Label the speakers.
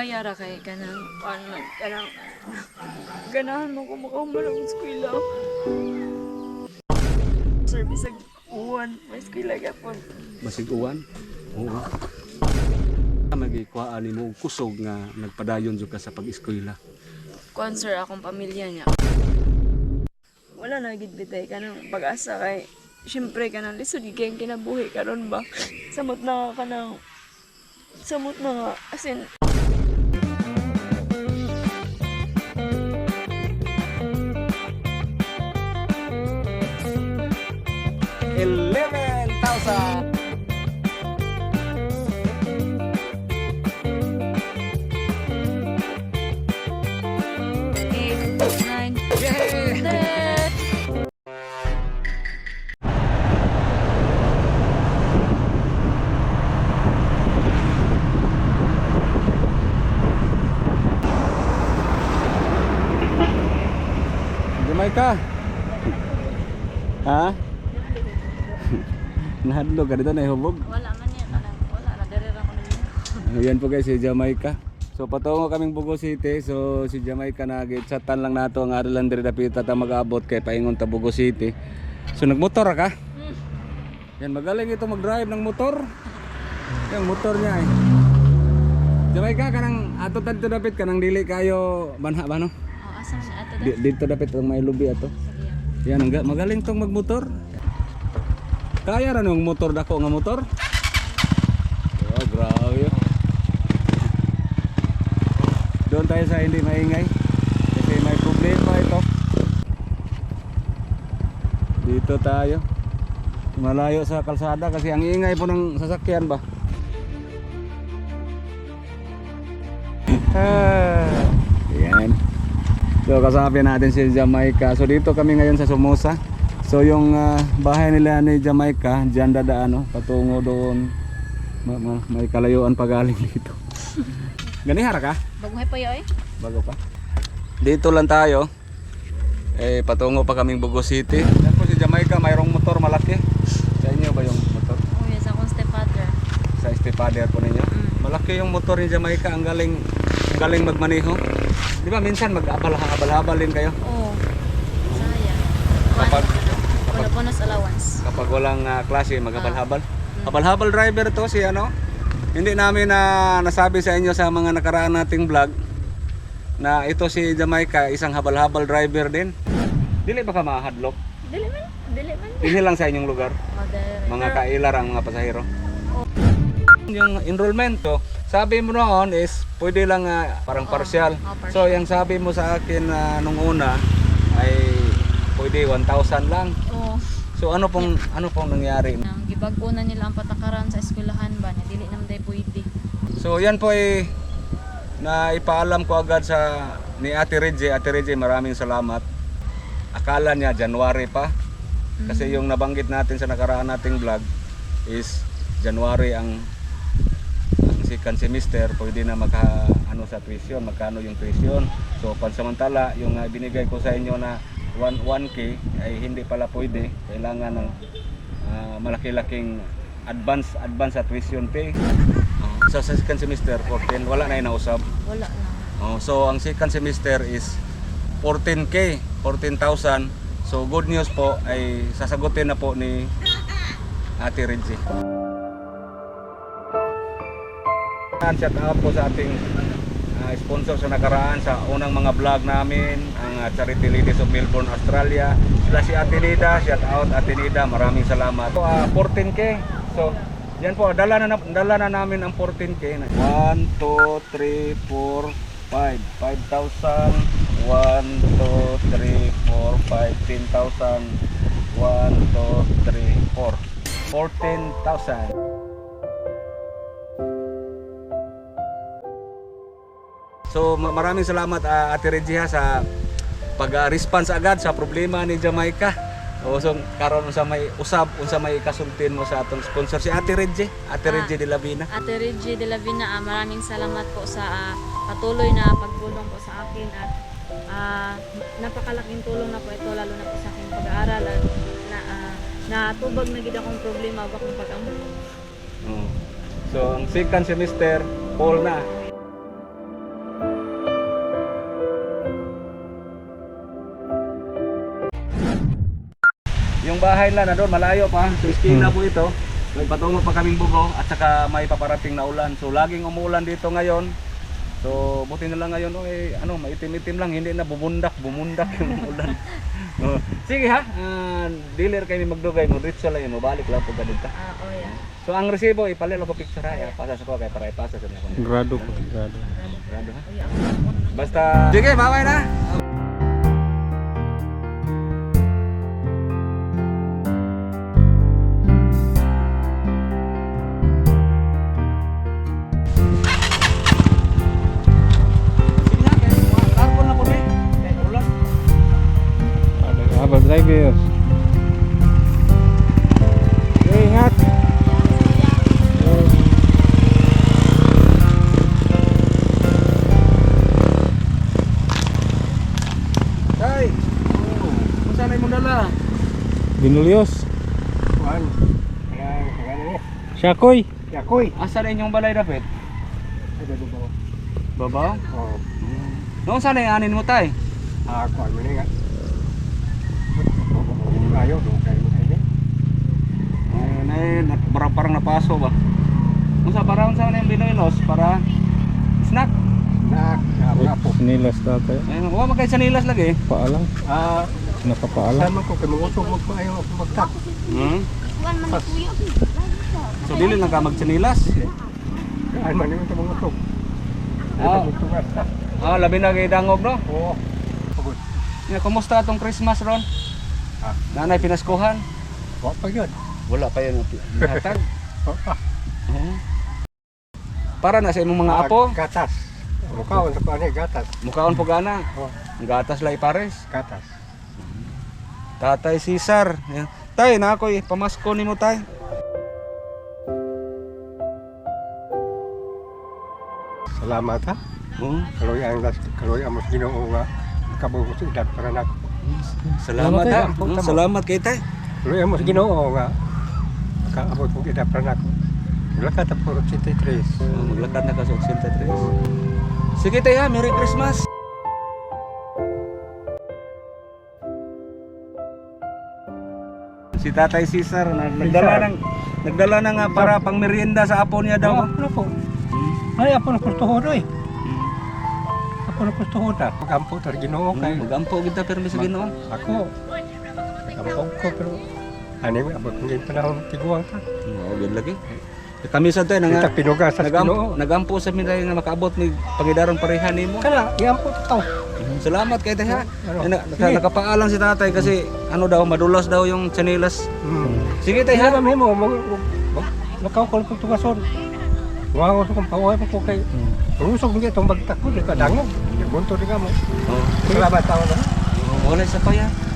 Speaker 1: kaya ra kay kanang ano kanang ganahan mo ko makahuman ang eskwela. Service ag uwan, may eskwela gapon.
Speaker 2: Basig uwan. Oo. Magikuhaan ni mo og kusog nga nagpadayon jud ka sa pag-eskwela.
Speaker 1: Kuan sir akong pamilya niya. Wala na gid bitay kanang pag-asa kay Siyempre kanang lisod gid kayong kinabuhi karon ba. Samot na ka kanang samot na nga as in
Speaker 2: Jamaica. Ha? Nahadlok ka dito na ihubog.
Speaker 1: Wala man yan, wala na dire ra ko ninyo.
Speaker 2: Ayan po guys, si Jamaica. So patungo kaming Bugo City. So si Jamaica na chatan lang nato ang aralan diri dapit ta mag-abot kay paingon ta Bugo City. So nagmotor ka? Yan magaling ito mag-drive ng motor. Yung motor niya eh. Jamaica kanang ato tadto dapit kanang dili kayo banha ba no?
Speaker 1: Oh, asa man
Speaker 2: Di, dito dapit ang may lubi ato. Yan ang ga- magaling tong magmotor. Kaya ra nung motor dako nga motor. Oh, grabe. Doon tayo sa hindi maingay. Kasi may problema ito. Dito tayo. Malayo sa kalsada kasi ang ingay po ng sasakyan ba. Ah. So kasabi natin si Jamaica. So dito kami ngayon sa Somoza. So yung ah, bahay nila ni Jamaica, diyan dadaan no, patungo doon. Ma- ma- may kalayuan pa galing dito. Ganihara ka?
Speaker 1: Baguhay pa yoy.
Speaker 2: Bago pa. Dito lang tayo. Eh patungo pa kaming Bugo City. Yan po si Jamaica, mayroong motor malaki. Sa inyo ba yung motor?
Speaker 1: Oh, yes akong stepfather.
Speaker 2: Sa stepfather po ninyo.
Speaker 1: Mm.
Speaker 2: Malaki yung motor ni Jamaica, ang galing galing magmaneho. Di ba minsan mag-abal-habal din kayo?
Speaker 1: Oh. Sayang.
Speaker 2: Kapag
Speaker 1: Wala bonus allowance.
Speaker 2: kapag walang ah, klase maghabal-habal. Habal-habal driver to si ano. Hindi namin na nasabi sa inyo sa mga nakaraan nating vlog na ito si Jamaica isang habal-habal driver din. Dili ba ka mahadlok?
Speaker 1: Dili man, dili man.
Speaker 2: Dili lang sa inyong lugar.
Speaker 1: Oh.
Speaker 2: Mga kailar ang mga pasahero. Yung enrollment to, sabi mo noon is pwede lang ah, parang partial.
Speaker 1: oh, partial.
Speaker 2: So yung sabi mo sa akin na nung una ay pwede 1,000 lang.
Speaker 1: Oh.
Speaker 2: So ano pong ano pong nangyari?
Speaker 1: Nang gibag-o na nila ang patakaran sa eskwelahan ba, na dili naman day pwede.
Speaker 2: So yan po ay na ipaalam ko agad sa ni Ate Reggie. Ate Reggie, maraming salamat. Akala niya January pa. Kasi yung nabanggit natin sa nakaraan nating vlog is January ang second semester pwede na magka ano sa tuition, magkano yung tuition. So pansamantala yung uh, binigay ko sa inyo na 1 1k ay hindi pala pwede. Kailangan ng ah, malaki-laking advance advance sa tuition pay. Oh, so sa second semester 14 wala na inausap.
Speaker 1: Wala na.
Speaker 2: Oh, so ang second semester is 14k, 14,000. So good news po ay sasagutin na po ni Ate Reggie. Shout out po sa ating ah, sponsor sa nakaraan sa unang mga vlog namin, ang ah, Charity Ladies of Melbourne, Australia. Sila si Ate Nida, shout out Ate Nida, maraming salamat. So, ah, 14k. So, yan po, dala na, dala na namin ang 14k. 1, 2, 3, 4, 5. 5,000. 1, 2, 3, 4, 5, 10,000. 1, 2, 3, 4. 14,000. So ma- maraming salamat ah, Ate Regia sa pag-response agad sa problema ni Jamaica. O so karon sa may usab unsa may kasultin mo sa atong sponsor si Ate Regie, Ate
Speaker 1: Ah.
Speaker 2: Regie de la Vina.
Speaker 1: Ate Reggie de la Vina, ah, maraming salamat po sa ah, patuloy na pagtulong po sa akin at ah, napakalaking tulong na po ito lalo na po sa aking pag-aaral at na, ah, natubag na gid akong problema ba kung pag-amo.
Speaker 2: Oh. So ang second semester fall na. Bahay nila na doon, malayo pa. So, iskina po ito. May patungo pa kaming bugo at saka may paparating na ulan. So, laging umuulan dito ngayon. So, buti na lang ngayon, oh, eh, ano, maitim-itim lang, hindi na bubundak, bumundak yung ulan. oh, sige ha, uh, dealer kayo ni Magdugay, mo diretso lang yun, mabalik lang po ganun.
Speaker 1: Ah, oh yeah.
Speaker 2: So, ang resibo, ipalilo ko picture ha, ya, pasa sa ko, kaya para ipasa sa mga
Speaker 3: Grado ko, grado.
Speaker 2: Grado ha.
Speaker 1: Oh, yeah.
Speaker 2: Basta, sige, bye na.
Speaker 3: Driver. Okay, ingat.
Speaker 2: Tay, oh, saan mo dala?
Speaker 3: Binulios.
Speaker 4: Kuan. Kaya kaya ni.
Speaker 3: Syakoy.
Speaker 4: Ya koy.
Speaker 2: Asa na inyong balay dapit?
Speaker 4: Ada do bawo.
Speaker 2: Babaw?
Speaker 4: Oh.
Speaker 2: Noon saan anin mo tay?
Speaker 4: Ah kuan mo nga. Ayo do kay mo kay.
Speaker 2: Ayun ay, nat- parang, parang napaso ba? Kung sa parang saan yung binoylos para snack.
Speaker 4: Nak, na po.
Speaker 3: Sinilas tatay.
Speaker 2: Ayun, huwag magkay sanilas lagi.
Speaker 3: Paalang.
Speaker 4: Ah,
Speaker 3: Nakapaalang.
Speaker 4: sama ko kay mo maayo ako magtak.
Speaker 2: Hmm? So dili lang ka magsanilas.
Speaker 4: Kaan man yung mga usog.
Speaker 2: Ah. Ah, labi na kay dangog no.
Speaker 4: Oh. Pagod.
Speaker 2: Ya, kumusta atong Christmas ron?
Speaker 4: Ah.
Speaker 2: Nanay pinaskuhan?
Speaker 4: Wa pa yun.
Speaker 2: Wala pa.
Speaker 4: Oh, ah.
Speaker 2: Oo. Para na sa imong mga apo,
Speaker 4: Gatas. Mukaon sa kuan gatas.
Speaker 2: mukaon po gana.
Speaker 4: Oh,
Speaker 2: gatas lay pares.
Speaker 4: gatas.
Speaker 2: Tatay Cesar. Tay, na ako'y pamasko nimo tay.
Speaker 4: Salamat ha.
Speaker 2: Oo.
Speaker 4: Kaloy ang kaloy ang mas Ginoo nga kabugo sa edad para nak.
Speaker 2: Salamat ha.
Speaker 4: Salamat,
Speaker 2: kay tay.
Speaker 4: Kaloy ang mas Ginoo nga kaabot mo edad para nak. Wala ka tapos 83.
Speaker 2: Oh, maglakad na ka sa 83. Sige tay ha, Merry Christmas. Si Tatay Cesar na- nagdala ng nagdala na nga para pang merienda sa apo niya daw.
Speaker 4: Ano po? Ay, apo na pustuhod oy. Apo na pustuhod na. Pag-ampo tar Ginoo kay
Speaker 2: Mm, Magampo kita pero sa Ginoo.
Speaker 4: ako. Pag-ampo ko pero ano yung abot ng panahon tiguang ta.
Speaker 2: Oo, yun lagi. Kami sa tayo
Speaker 4: Kita
Speaker 2: nga
Speaker 4: pinugas sa Ginoo.
Speaker 2: nagampo sa minay nga makaabot ni pangidaron pareha nimo.
Speaker 4: Kana, iampo to.
Speaker 2: Salamat kay tayo.
Speaker 4: Ano?
Speaker 2: Nakapaalang si tatay kasi ano daw madulas daw yung chanilas.
Speaker 4: Hmm.
Speaker 2: Sige tayo
Speaker 4: kami mo, mag... Lakaw ko lang tugason. Wow, ko kung paway mo ko kay... Rusog niya itong bagtak ko, di ka dangog. Bunto di ka mo.
Speaker 2: Oh.
Speaker 4: Salamat tao na.
Speaker 2: Oh, wala sa pa yan.